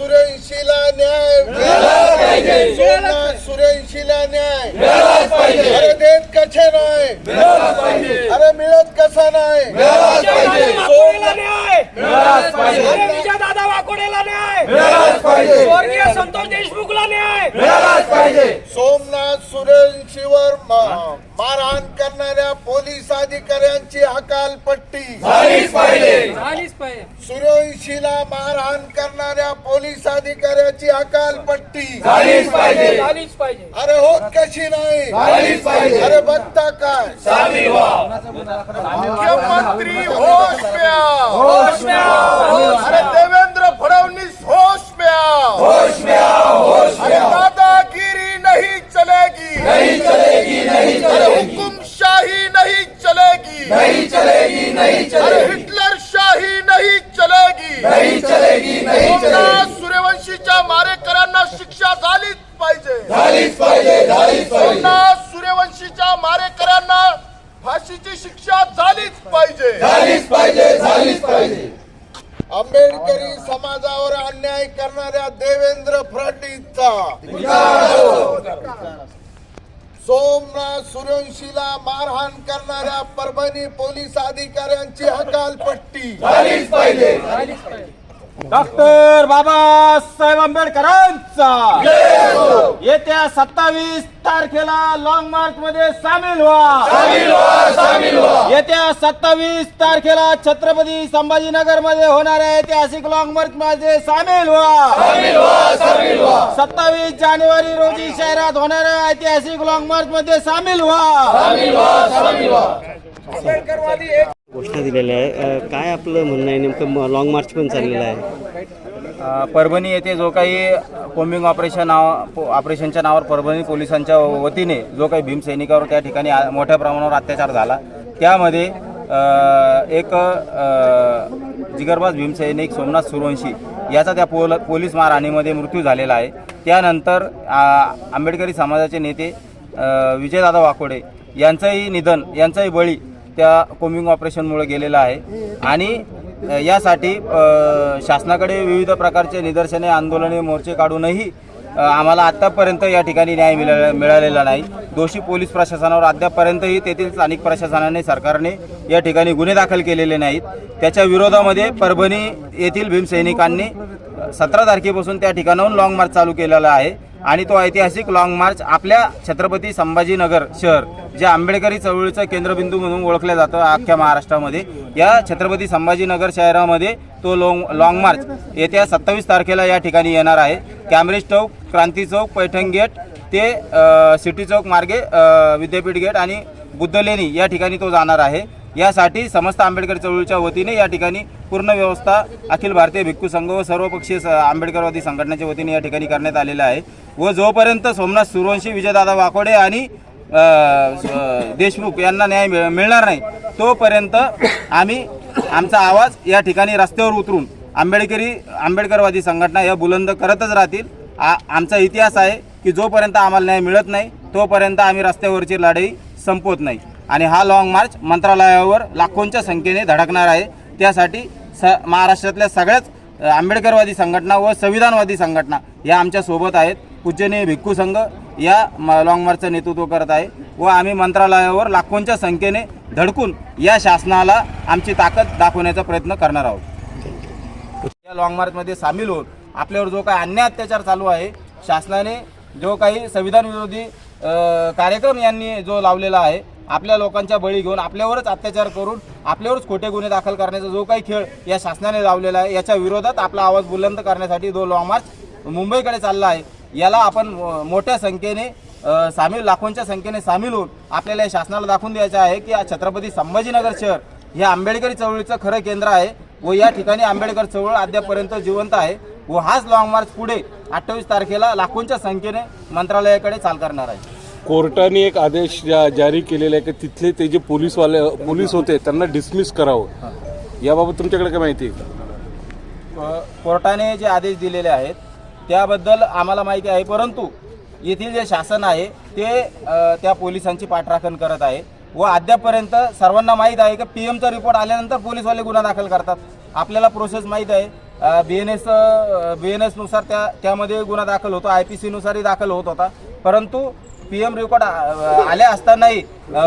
सुरेशीला न्याय. सोमनाथ सुरेशीला न्याय. अरे देत कसे नाही? अरे मिळत कसा नाही? अरे विजय दादा वाकोडेला न्याय. स्वर्गीय संतोष देशमुखला न्याय. सोमनाथ सुरेशीवर मारहाण करणाऱ्या पोलीस अधिकाऱ्यांची हकालपट्टी. झालीच पाहिजे. सुरेशीला मारहाण करणाऱ्या पोलीस अधिकाऱ्याची हकालपट्टी. झालीच पाहिजे. झालीच पाहिजे. अरे होत कशी नाही? अरे बघता काय? मुख्यमंत्री होश होश अरे देवेंद्र फडणवीस होश में आओ होश में आओ होश अरे दादागिरी नहीं चलेगी. नहीं चलेगी नहीं अरे हुकुमशाही नहीं चलेगी. नहीं चलेगी नहीं चलेगी अरे हिटलर शाही नहीं चलेगी. नहीं चलेगी नहीं चलेगी. सूर्यवंशीच्या मारेकरांना शिक्षा झालीच पाहिजे? झालीच पाहिजे झालीच पाहिजे. सूर्यवंशीच्या मारेकरांना फाशीची शिक्षा झालीच पाहिजे? झालीच पाहिजे झालीच पाहिजे. आंबेडकरी समाजावर अन्याय करणाऱ्या देवेंद्र फडणवीसचा. सोमनाथ सूर्यवंशीला मारहाण करणाऱ्या परभणी पोलीस अधिकाऱ्यांची हकालपट्टी. डॉक्टर बाबासाहेब आंबेडकरांचा. येत्या सत्तावीस तारखेला लॉंग मार्च मध्ये सामील व्हा. येत्या सत्तावीस तारखेला छत्रपती संभाजीनगरमध्ये होणाऱ्या ऐतिहासिक लॉंग मार्च मध्ये सामील व्हा. सत्तावीस जानेवारी रोजी शहरात होणाऱ्या ऐतिहासिक लॉंग मार्च मध्ये सामील व्हा. घोषणा दिलेल्या आहे. काय आपलं म्हणणं आहे? नेमकं लॉंग मार्च पण चाललेलं आहे. परभणी येथे जो काही कोम्बिंग ऑपरेशन नाव पो- ऑपरेशनच्या नावावर परभणी पोलिसांच्या वतीने जो काही भीमसैनिकावर त्या ठिकाणी मोठ्या प्रमाणावर अत्याचार झाला. त्यामध्ये एक जिगरबाज भीमसैनिक सोमनाथ सुरवंशी याचा त्या पोल पोलीस मारहाणीमध्ये मृत्यू झालेला आहे. त्यानंतर आंबेडकरी समाजाचे नेते विजयदादा वाकोडे यांचंही निधन यांचाही बळी त्या कोम्बिंग ऑपरेशनमुळे गेलेला आहे. आणि यासाठी शासनाकडे विविध प्रकारचे निदर्शने आंदोलने मोर्चे काढूनही आम्हाला आत्तापर्यंत या ठिकाणी न्याय मिळा मिळालेला नाही. दोषी पोलीस प्रशासनावर अद्यापपर्यंतही तेथील स्थानिक प्रशासनाने सरकारने या ठिकाणी गुन्हे दाखल केलेले नाहीत. त्याच्या विरोधामध्ये परभणी येथील भीमसैनिकांनी सतरा तारखेपासून त्या ठिकाणाहून लाँग मार्च चालू केलेला आहे. आणि तो ऐतिहासिक लॉंग मार्च आपल्या छत्रपती संभाजीनगर शहर जे आंबेडकरी चळवळीचं केंद्रबिंदू म्हणून ओळखलं जातं अख्ख्या महाराष्ट्रामध्ये. या छत्रपती संभाजीनगर शहरामध्ये तो लॉंग लॉंग मार्च येत्या सत्तावीस तारखेला या ठिकाणी येणार आहे. कॅम्ब्रिज चौक क्रांती चौक पैठण गेट ते सिटी चौक मार्गे विद्यापीठ गेट आणि बुद्धलेणी या ठिकाणी तो जाणार आहे. यासाठी समस्त आंबेडकर चळवळीच्या वतीने या ठिकाणी पूर्ण व्यवस्था अखिल भारतीय भिक्खू संघ व सर्वपक्षीय आंबेडकरवादी संघटनेच्या वतीने या ठिकाणी करण्यात आलेला आहे. व जोपर्यंत सोमनाथ सुरवंशी विजयदादा वाकोडे आणि देशमुख यांना न्याय मिळ- मिळणार नाही तोपर्यंत आम्ही आमचा आवाज या ठिकाणी रस्त्यावर उतरून आंबेडकरी आंबेडकरवादी संघटना या बुलंद करतच राहतील. आ आमचा इतिहास आहे की जोपर्यंत आम्हाला न्याय मिळत नाही तोपर्यंत आम्ही रस्त्यावरची लढाई संपवत नाही. आणि हा लाँग मार्च मंत्रालयावर लाखोंच्या संख्येने धडकणार आहे. त्यासाठी स महाराष्ट्रातल्या सगळ्याच आंबेडकरवादी संघटना व संविधानवादी संघटना या आमच्यासोबत आहेत. पूजनीय भिक्खू संघ या म- लॉंग मार्चचं नेतृत्व करत आहे व आम्ही मंत्रालयावर लाखोंच्या संख्येने धडकून या शासनाला आमची ताकद दाखवण्याचा प्रयत्न करणार आहोत. या लाँग मार्चमध्ये सामील होऊन आपल्यावर जो काही अन्याय अत्याचार चालू आहे शासनाने जो काही संविधान विरोधी कार्यक्रम यांनी जो लावलेला आहे आपल्या लोकांच्या बळी घेऊन आपल्यावरच अत्याचार करून आपल्यावरच खोटे गुन्हे दाखल करण्याचा जो काही खेळ या शासनाने लावलेला आहे याच्या विरोधात आपला आवाज बुलंद करण्यासाठी जो लॉंग मार्च मुंबईकडे चालला आहे याला आपण मोठ्या संख्येने सामील लाखोंच्या संख्येने सामील होऊन आपल्याला या शासनाला दाखवून द्यायचं आहे की हा छत्रपती संभाजीनगर शहर हे आंबेडकरी चळवळीचं खरं केंद्र आहे व या ठिकाणी आंबेडकर चळवळ अद्यापर्यंत जिवंत आहे व हाच लॉंग मार्च पुढे अठ्ठावीस तारखेला लाखोंच्या संख्येने मंत्रालयाकडे चाल करणार आहे. कोर्टाने एक आदेश जा- जारी केलेला आहे की तिथले ते जे पोलीसवाले पोलीस होते त्यांना डिसमिस करावं. याबाबत तुमच्याकडे काय माहिती आहे? कोर्टाने जे आदेश दिलेले आहेत त्याबद्दल आम्हाला माहिती आहे परंतु येथील जे शासन आहे ते त्या पोलिसांची पाठराखण करत आहे. व अद्यापपर्यंत सर्वांना माहीत आहे की पी एमचा रिपोर्ट आल्यानंतर पोलीसवाले गुन्हा दाखल करतात. आपल्याला प्रोसेस माहीत आहे. B N S B N एसनुसार त्या त्यामध्ये गुन्हा दाखल होतो आय पी सीनुसारही दाखल होत होता. परंतु पी एम रेकॉर्ड आले असतानाही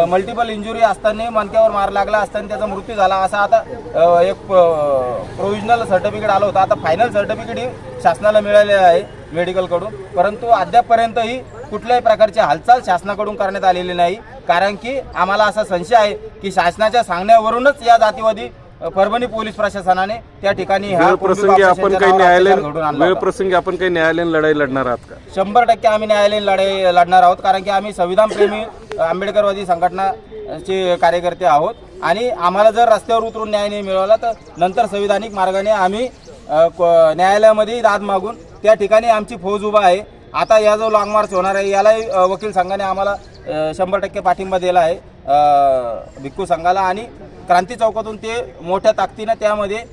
मल्टिपल इंजुरी असतानाही मणक्यावर मार लागला असताना त्याचा मृत्यू झाला. असा आता एक प्रोविजनल सर्टिफिकेट आलं होतं. आता फायनल सर्टिफिकेट ही शासनाला मिळालेलं आहे मेडिकलकडून परंतु अद्यापपर्यंतही कुठल्याही प्रकारची हालचाल शासनाकडून करण्यात आलेली नाही. कारण की आम्हाला असा संशय आहे की शासनाच्या सांगण्यावरूनच या जातीवादी परभणी पोलीस प्रशासनाने त्या ठिकाणी ह्या वेळ कोणत्या प्रसंगी आपण काही न्यायालयीन वेळ. प्रसंगी आपण काही न्यायालयीन लढाई लढणार आहात का? शंभर टक्के आम्ही न्यायालयीन लढाई लढणार आहोत कारण की आम्ही संविधानप्रेमी आंबेडकरवादी संघटनाचे कार्यकर्ते आहोत. आणि आम्हाला जर रस्त्यावर उतरून न्याय नाही मिळाला तर नंतर संविधानिक मार्गाने आम्ही न्यायालयामध्ये दाद मागून त्या ठिकाणी आमची फौज उभा आहे. आता या जो लॉंग मार्च होणार आहे यालाही वकील संघाने आम्हाला शंभर टक्के पाठिंबा दिला आहे भिक्खू संघाला. आणि क्रांती चौकातून ते मोठ्या ताकदीनं त्यामध्ये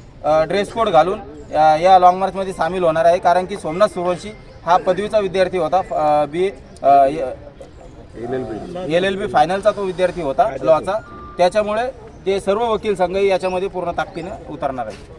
ड्रेस कोड घालून या लॉंग मार्चमध्ये सामील होणार आहे. कारण की सोमनाथ सुरवंशी हा पदवीचा विद्यार्थी होता बी एल एल बी. फायनलचा तो विद्यार्थी होता लॉचा त्याच्यामुळे ते सर्व वकील संघही याच्यामध्ये पूर्ण ताकदीनं उतरणार आहे